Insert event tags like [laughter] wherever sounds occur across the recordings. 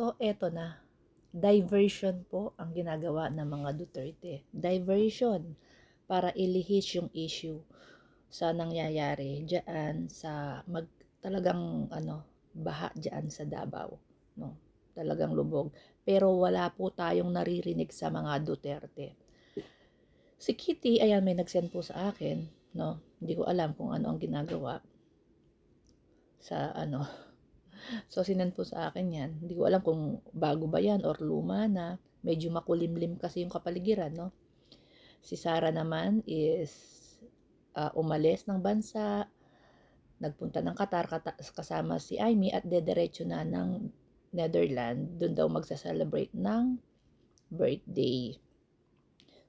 So, eto na. Diversion po ang ginagawa ng mga Duterte. Diversion para ilihis yung issue sa nangyayari diyan sa mag talagang ano baha diyan sa Davao no talagang lubog pero wala po tayong naririnig sa mga Duterte si Kitty ayan may nag-send po sa akin no hindi ko alam kung ano ang ginagawa sa ano So, sinend po sa akin yan. Hindi ko alam kung bago ba yan or luma na. Medyo makulimlim kasi yung kapaligiran, no? Si Sara naman is uh, umalis ng bansa, nagpunta ng Qatar kasama si Amy at dediretso na ng Netherlands. Doon daw magsa-celebrate ng birthday.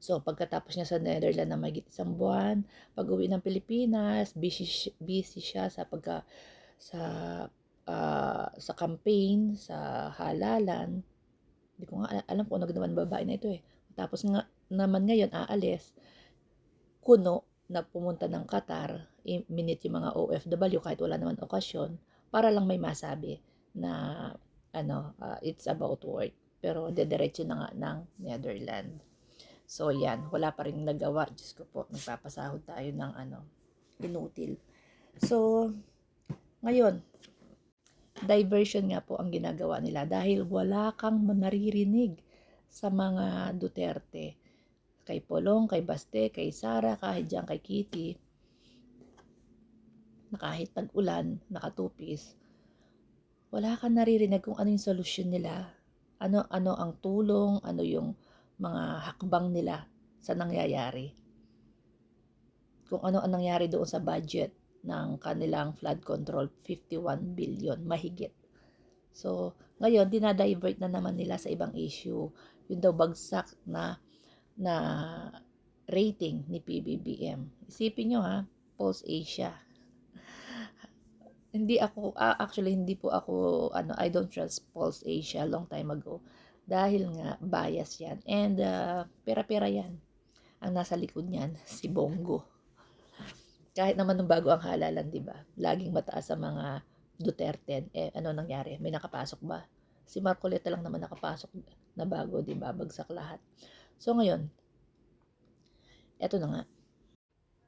So, pagkatapos niya sa Netherlands na may isang buwan, pag-uwi ng Pilipinas, busy, busy siya sa pagka sa uh, sa campaign, sa halalan. Hindi ko nga alam kung ano ginawa babae na ito eh. Tapos nga naman ngayon aalis, kuno na pumunta ng Qatar, minute yung mga OFW kahit wala naman okasyon, para lang may masabi na ano, uh, it's about work. Pero dediretso na nga ng Netherlands. So yan, wala pa rin nagawa. Diyos ko po, nagpapasahod tayo ng ano, inutil. So, ngayon, diversion nga po ang ginagawa nila dahil wala kang naririnig sa mga Duterte. Kay Polong, kay Baste, kay Sara, kahit dyan kay Kitty, na kahit tag-ulan, nakatupis, wala kang naririnig kung ano yung solusyon nila, ano, ano ang tulong, ano yung mga hakbang nila sa nangyayari. Kung ano ang nangyari doon sa budget ng kanilang flood control 51 billion mahigit. So, ngayon dinadivert na naman nila sa ibang issue. Yung daw bagsak na na rating ni PBBM. Isipin nyo ha, Pulse Asia. [laughs] hindi ako uh, actually hindi po ako ano I don't trust Pulse Asia long time ago dahil nga bias yan and uh, pera-pera yan ang nasa likod niyan si Bongo kahit naman nung bago ang halalan, di ba? Laging mataas sa mga Duterte. Eh, ano nangyari? May nakapasok ba? Si Marcoleta lang naman nakapasok na bago, di ba? Bagsak lahat. So, ngayon, eto na nga.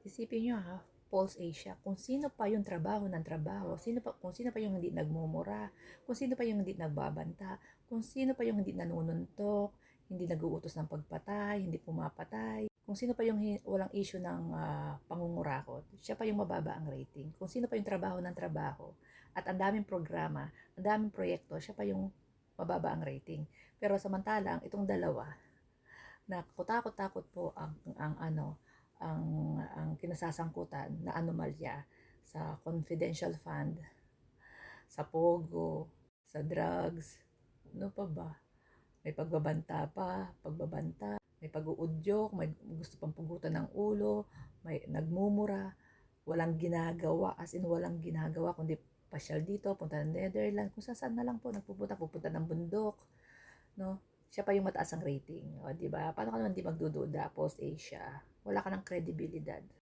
Isipin nyo ha, Pulse Asia, kung sino pa yung trabaho ng trabaho, sino pa, kung sino pa yung hindi nagmumura, kung sino pa yung hindi nagbabanta, kung sino pa yung hindi nanununtok, hindi nag-uutos ng pagpatay, hindi pumapatay, kung sino pa yung walang issue ng uh, pangungurakot, siya pa yung mababa ang rating. Kung sino pa yung trabaho ng trabaho, at ang daming programa, ang daming proyekto, siya pa yung mababa ang rating. Pero samantalang, itong dalawa, na kutakot-takot po ang, ang ano, ang, ang kinasasangkutan na anomalya sa confidential fund, sa pogo, sa drugs, ano pa ba? May pagbabanta pa, pagbabanta, may pag-uudyok, may gusto pang pugutan ng ulo, may nagmumura, walang ginagawa, as in walang ginagawa, kundi pasyal dito, punta ng Netherlands, kung saan na lang po, nagpupunta, pupunta ng bundok, no? Siya pa yung mataas ang rating, o, di ba? Paano ka naman di magdududa, post-Asia? Wala ka ng kredibilidad.